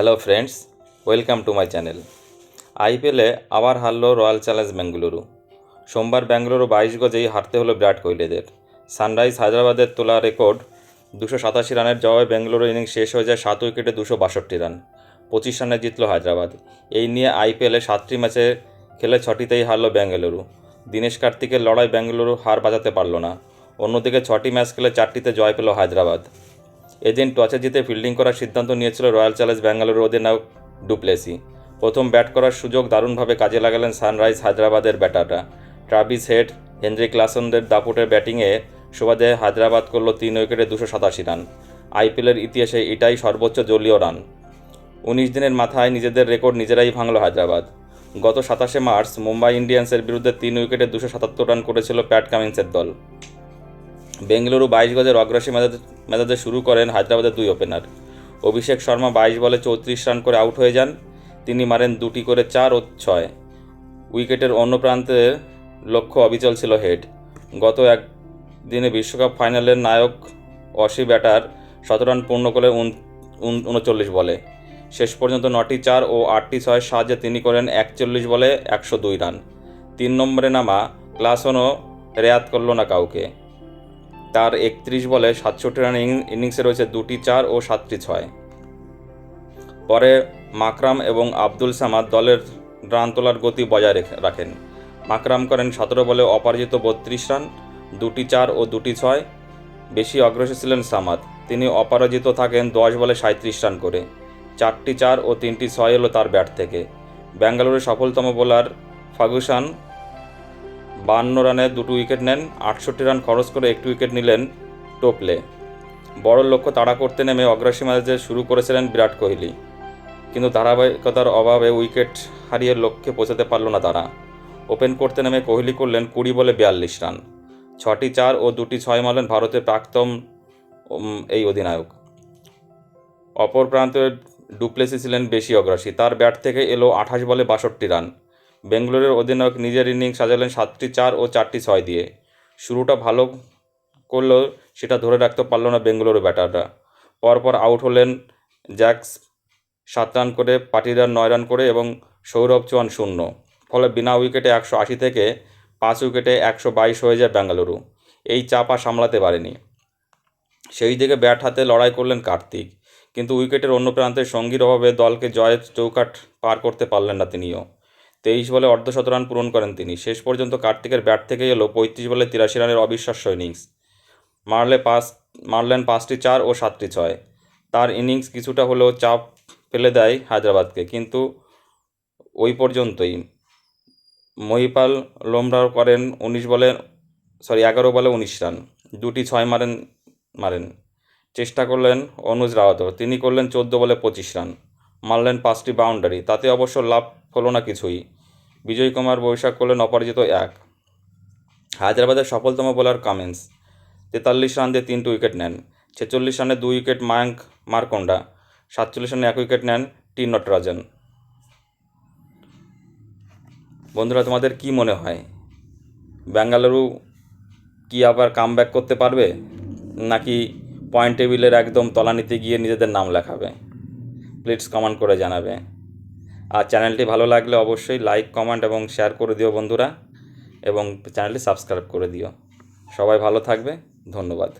Hello friends welcome to my channel আইপিএলে আবার হারল royal challenge Bengaluru সোমবার বেঙ্গালুরু বাইশ গজেই হারতে হলো বিরাট কোহলিদের। সানরাইজ হায়দ্রাবাদের তোলা রেকর্ড দুশো সাতাশি রানের জবাবে বেঙ্গালুরু ইনিংস শেষ হয়ে যায় সাত উইকেটে দুশো বাষট্টি রান। পঁচিশ রানে জিতল হায়দ্রাবাদ। এই নিয়ে আইপিএলে সাতটি ম্যাচে খেলে ছটিতেই হারল বেঙ্গালুরু দীনেশ কার্তিকের লড়াই বেঙ্গালুরু হার বাজাতে পারল না। অন্যদিকে ছটি ম্যাচ খেলে চারটিতে জয় পেল হায়দ্রাবাদ। এদিন টসে জিতে ফিল্ডিং করার সিদ্ধান্ত নিয়েছিল রয়্যাল চ্যালেঞ্জ ব্যাঙ্গালোর অধিনায়ক ডুপ্লেসি। প্রথম ব্যাট করার সুযোগ দারুণভাবে কাজে লাগালেন সানরাইজ হায়দ্রাবাদের ব্যাটাররা। ট্রাভিস হেড হেনরি ক্লাসনদের দাপুটের ব্যাটিংয়ে সুবাদে হায়দ্রাবাদ করল তিন উইকেটে দুশো সাতাশি রান। আইপিএলের ইতিহাসে এটাই সর্বোচ্চ জলীয় রান। উনিশ দিনের মাথায় নিজেদের রেকর্ড নিজেরাই ভাঙল হায়দ্রাবাদ। গত সাতাশে মার্চ মুম্বাই ইন্ডিয়ান্সের বিরুদ্ধে তিন উইকেটে দুশো সাতাত্তর রান করেছিল প্যাট কামিন্সের দল। বেঙ্গালুরু বাইশ গজের অগ্রাসী মেজাজে মেজাজে শুরু করেন হায়দ্রাবাদের দুই ওপেনার অভিষেক শর্মা বাইশ বলে চৌত্রিশ রান করে আউট হয়ে যান। তিনি মারেন দুটি করে চার ও ছয়। উইকেটের অন্য প্রান্তের লক্ষ্য অবিচল ছিল হেড। গত এক দিনে বিশ্বকাপ ফাইনালের নায়ক, অসি ব্যাটার শত রান পূর্ণ করে উন- উন- উনচল্লিশ বলে। শেষ পর্যন্ত নটি চার ও আটটি ছয়ের সাহায্যে তিনি করেন একচল্লিশ বলে একশো দুই রান। তিন নম্বরে নামা ক্লাসনও রেয়াত করল না কাউকে। তার একত্রিশ বলে সাতষট্টি রান ইন- ইনিংসে রয়েছে দুটি চার ও সাতটি ছয়। পরে মাকরাম এবং আব্দুল সামাদ দলের রান তোলার গতি বজায় রেখে- রাখেন। মাকরাম করেন সতেরো বলে অপরাজিত বত্রিশ রান, দুটি চার ও দুটি ছয়। বেশি অগ্রসর ছিলেন সামাদ। তিনি অপরাজিত থাকেন দশ বলে সাঁত্রিশ রান করে। চারটি চার ও তিনটি ছয় এলো তার ব্যাট থেকে। ব্যাঙ্গালোরের সফলতম বোলার ফাগুসান বান্ন রানে দুটো উইকেট নেন, আটষট্টি রান খরচ করে একটি উইকেট নিলেন টোপলে। বড় লক্ষ্য তাড়া করতে নেমে অগ্রাসী ম্যাচে শুরু করেছিলেন বিরাট কোহলি। কিন্তু ধারাবাহিকতার অভাবে উইকেট হারিয়ে লক্ষ্যে পৌঁছাতে পারল না তারা। ওপেন করতে নেমে কোহলি করলেন কুড়ি বলে বিয়াল্লিশ রান। ছটি চার ও দুটি ছয় মারলেন ভারতের প্রাক্তন এই অধিনায়ক। অপর প্রান্তে ডুপ্লেসি ছিলেন বেশি অগ্রাসী। তার ব্যাট থেকে এলো আঠাশ বলে বাষট্টি রান। বেঙ্গালোরের অধিনায়ক নিজের ইনিংস সাজালেন সাতটি চার ও চারটি ছয় দিয়ে। শুরুটা ভালো করলেও সেটা ধরে রাখতে পারল না বেঙ্গালুরু ব্যাটাররা। পরপর আউট হলেন জ্যাক্স, সাত রান করে পাটিদার নয় রান করে এবং সৌরভ চৌহান শূন্য। ফলে বিনা উইকেটে একশো আশি থেকে পাঁচ উইকেটে একশো বাইশ হয়ে যায় বেঙ্গালুরু। এই চাপ সামলাতে পারেনি। সেই দিকে ব্যাট হাতে লড়াই করলেন কার্তিক। কিন্তু উইকেটের অন্য প্রান্তে সঙ্গীর অভাবে দলকে জয়ের চৌকাঠ পার করতে পারলেন না তিনিও। তেইশ বলে অর্ধশত রান পূরণ করেন তিনি। শেষ পর্যন্ত কার্তিকের ব্যাট থেকে এলো পঁয়ত্রিশ বলে তিরাশি রানের অবিশ্বাস্য ইনিংস। মারলে পাঁচ, মারলেন পাঁচটি চার ও সাতটি ছয়। তার ইনিংস কিছুটা হলেও চাপ ফেলে দেয় হায়দ্রাবাদকে। কিন্তু ওই পর্যন্তই। মহিপাল লোমরাও করেন উনিশ বলে, সরি, এগারো বলে উনিশ রান। দুটি ছয় মারেন মারেন। চেষ্টা করলেন অনুজ রাওয়াতও। তিনি করলেন চোদ্দ বলে পঁচিশ রান। মারলেন পাঁচটি বাউন্ডারি। তাতে অবশ্য লাভ হলো না কিছুই। বিজয় কুমার, বৈশাখ করলেন অপরাজিত এক। হায়দ্রাবাদের সফলতম বোলার কামিন্স, তেতাল্লিশ রান দিয়ে তিনটি উইকেট নেন। ছেচল্লিশ রানে দুই উইকেট মায়াঙ্ক মারকন্ডা, সাতচল্লিশ রানে এক উইকেট নেন টি নটরাজন। বন্ধুরা, তোমাদের কি মনে হয়? বেঙ্গালুরু কি আবার কাম করতে পারবে? নাকি পয়েন্ট টেবিলের একদম তলানিতে গিয়ে নিজেদের নাম লেখাবে? প্লিজ কমেন্ট করে জানাবে। আর চ্যানেলটি ভালো লাগলে অবশ্যই লাইক, কমেন্ট এবং শেয়ার করে দিও বন্ধুরা। এবং চ্যানেলটি সাবস্ক্রাইব করে দিও। সবাই ভালো থাকবে। ধন্যবাদ।